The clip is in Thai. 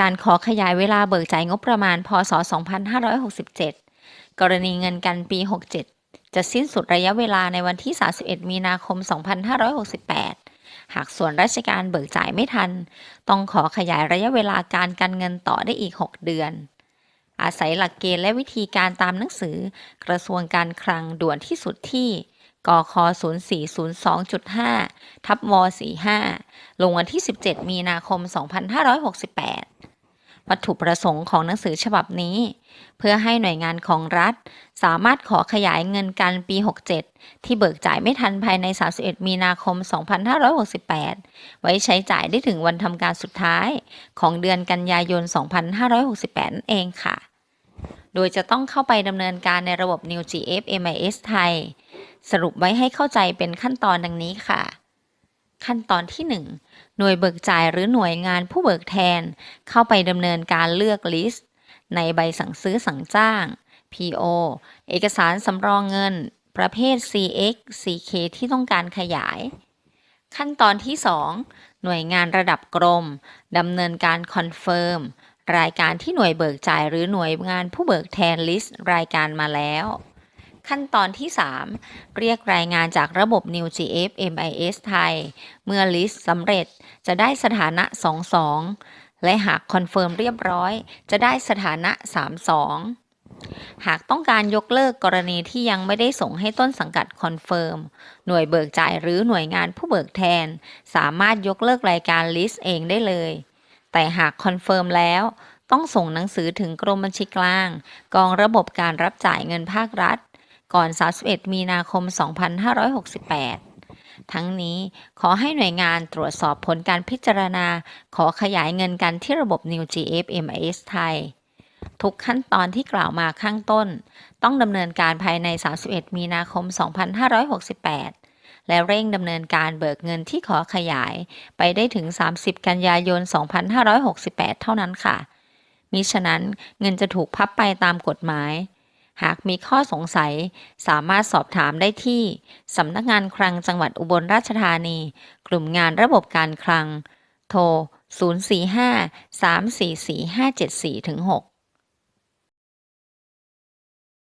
การขอขยายเวลาเบิกจ่ายงบประมาณ พศ 2567 กรณีเงินกันปี 67 จะสิ้นสุดระยะเวลาในวันที่ 31 มีนาคม 2568 หากส่วนราชการเบิกจ่ายไม่ทัน ต้องขอขยายระยะเวลาการกันเงินต่อได้อีก 6 เดือน อาศัยหลักเกณฑ์และวิธีการตามหนังสือ กระทรวงการคลังด่วนที่สุดที่กค0402.5 ทับว45 ลงวันที่ 17 มีนาคม 2568 วัตถุประสงค์ของหนังสือฉบับนี้ เพื่อให้หน่วยงานของรัฐ สามารถขอขยายเงินกันปี 67 ที่เบิกจ่ายไม่ทันภายใน 31 มีนาคม 2568 ไว้ใช้จ่ายได้ถึงวันทำการสุดท้ายของเดือนกันยายน 2568 นั่นเองค่ะ โดยจะต้องเข้าไปดำเนินการในระบบ New GF MIS ไทย สรุปไว้ให้เข้าใจเป็นขั้นตอนดังนี้ค่ะ ขั้นตอนที่ 1 หน่วยเบิกจ่ายหรือหน่วยงานผู้เบิกแทน เข้าไปดำเนินการเลือกลิสต์ ในใบสั่งซื้อสั่งจ้าง PO เอกสารสำรองเงิน ประเภท CX CK ที่ต้องการขยาย ขั้นตอนที่ 2 หน่วยงานระดับกรมดำเนินการคอนเฟิร์มรายการที่หน่วยเบิกจ่ายหรือหน่วยงานผู้เบิกแทนลิสต์รายการมาแล้ว ขั้นตอนที่ 3 เรียกรายงานจากระบบ New GF MIS ไทย เมื่อลิสต์สำเร็จจะได้สถานะ 22 และหากคอนเฟิร์มเรียบร้อย จะได้สถานะ 32 หากต้องการยกเลิกกรณีที่ยังไม่ได้ส่งให้ต้นสังกัดคอนเฟิร์ม หน่วยเบิกจ่ายหรือหน่วยงานผู้เบิกแทน สามารถยกเลิกรายการลิสต์เองได้เลย แต่หากคอนเฟิร์มแล้วต้องส่งหนังสือถึงกรมบัญชีกลาง กองระบบการรับจ่ายเงินภาครัฐ ก่อน 31 มีนาคม 2568 ทั้งนี้ขอให้หน่วยงานตรวจสอบผลการพิจารณา ขอขยายเงินกันที่ระบบ New GF MIS ไทย ทุกขั้นตอนที่กล่าวมาข้างต้น ต้องดำเนินการภายใน 31 มีนาคม 2568และเร่งดำเนินการเบิกเงินที่ขอขยาย ไปได้ถึง 30 กันยายน 2568 เท่านั้นค่ะ มิฉะนั้นเงินจะถูกพับไปตามกฎหมาย หากมีข้อสงสัย สามารถสอบถามได้ที่ สำนักงานคลังจังหวัดอุบลราชธานี กลุ่มงานระบบการคลัง โทร 045 344 574 6